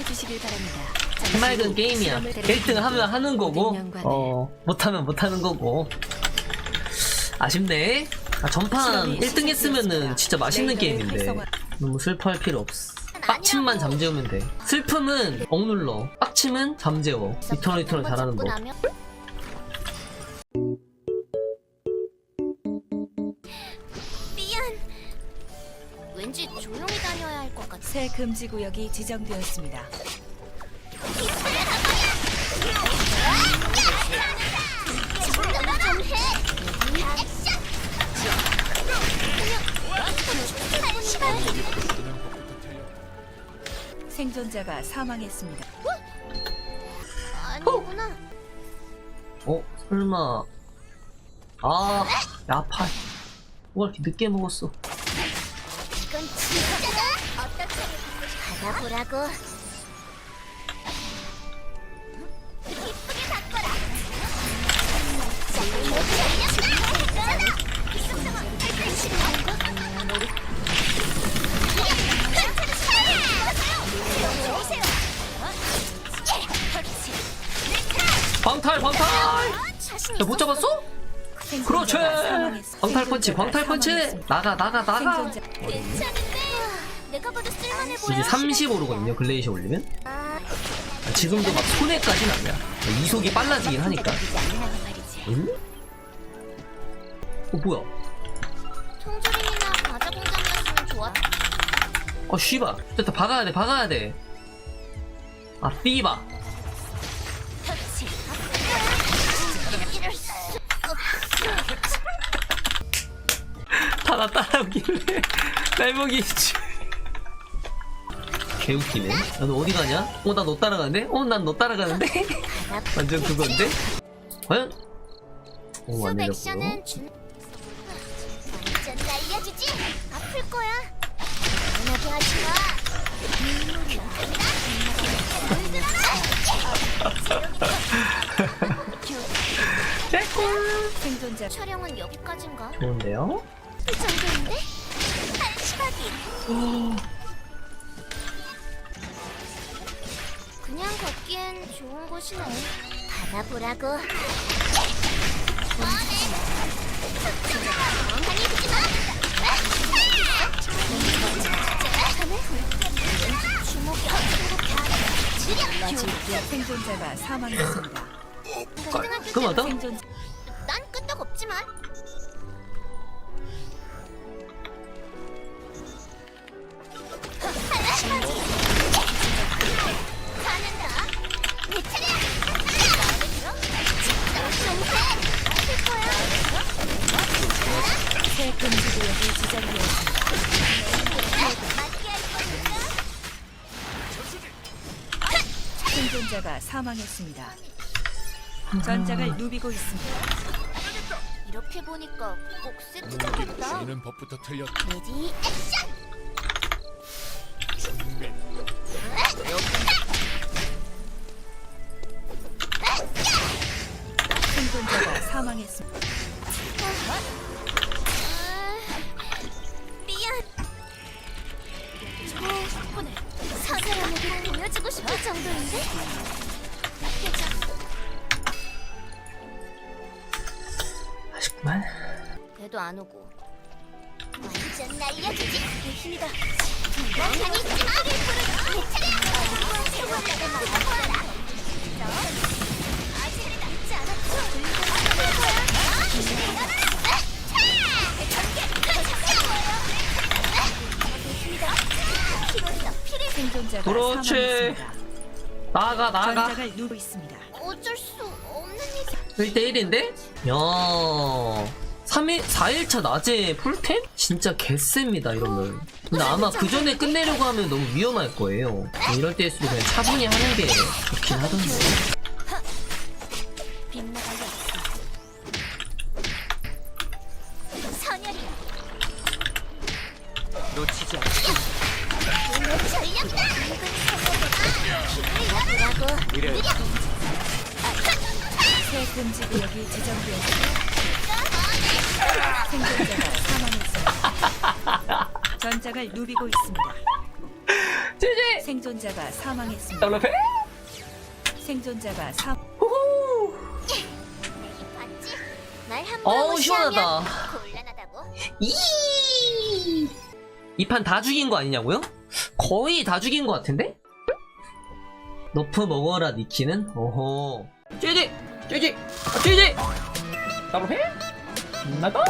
해주시길 바랍니다. 해맑은 후 게임이야. 실험을 1등 하면 하는 거고, 500년간의 어, 못하면 못하는 거고. 아쉽네. 아, 전판 실험이 1등 했으면은. 진짜 맛있는 게임인데. 너무 슬퍼할 필요 없어. 빡침만 잠재우면 돼. 슬픔은 억눌러. 빡침은 잠재워. 이터널 이터널 잘하는 법. 왠지 조용히 다녀야 할 것 같아. 새 금지 구역이 지정되었습니다. 생존자가 사망했습니다. 아니구나. 어? 설마. 아, 야파. 뭐가 이렇게 늦게 먹었어. 이건 진짜다. 어떻게 받아보라고. 이쁘게 바꿔라. 이 거? 방탈, 방탈! 야, 못 잡았어? 그렇지! 생존자가 사망했습니다. 방탈 펀치, 생존자가 방탈 펀치! 사망했습니다. 나가, 나가, 나가! 이게 30 오르거든요, 글레이시 올리면? 아, 아, 지금도 막 손해까지는 아니야. 이속이 빨라지긴 하니까. 응? 어, 뭐야? 좋았. 어, 씨발. 됐다, 박아야 돼, 박아야 돼. 아, 띠바. 나 따라오길래. 날먹이 개웃기네. 야, 너 어디 가냐? 어, 나 너 따라가는데? 어, 난 너 따라가는데? 완전 그건데? 과연? 오, 안숲 내렸고. 액션은 준. 완전 날려주지. 아플 거야. 당연하게 하지 마. 생존자 촬영은 여기까지인가? 좋은데요? 이 정도인데? 한시박이. 그냥 걷기엔 좋은 곳이네. 받아보라고. 멍하니 두지 마. 생존자가 사망했습니다. 어떤? 생존자 난 끄떡 없지만. 생존자가 사망했습니다. 전장을 누비고 있습니다. 이렇게 보니까 꼭 세트적이다. 주는 법부터 틀렸. 레디 액션. 생존자가 사망했습니다. 정도인데. 아쉽구만. 걔도 안 오고. 완전 날려주지. 내 힘이다. 있지 마. 내 차례야. 세월나게 말아보라. 너 아직 남지 않았어. 붉은 거야. 생존자가 그렇지. 나가, 나가. 전장을 누비고 있습니다. 어쩔 수 없는 일. 1대1인데? 야 3일, 4일차 낮에 풀템? 진짜 개쎄입니다, 이러면. 근데 아마 그 전에 끝내려고 하면 너무 위험할 거예요. 이럴 때일수록 그냥 차분히 하는 게 좋긴 하던데. 놓치지. 내 전략다. 이래. 새 금지 구역이 지정되었습니다. 생존자가 사망했습니다. 전장을 누비고 있습니다. 제제 생존자가 사망했습니다. 더블 생존자가 사 호호 어우 시원하다 곤란하다고. 이판 다 죽인 거 아니냐고요? 거의 다 죽인 거 같은데? 너프 먹어라 니키는? 어허 찌지! 찌지! 찌지! 더블 나도?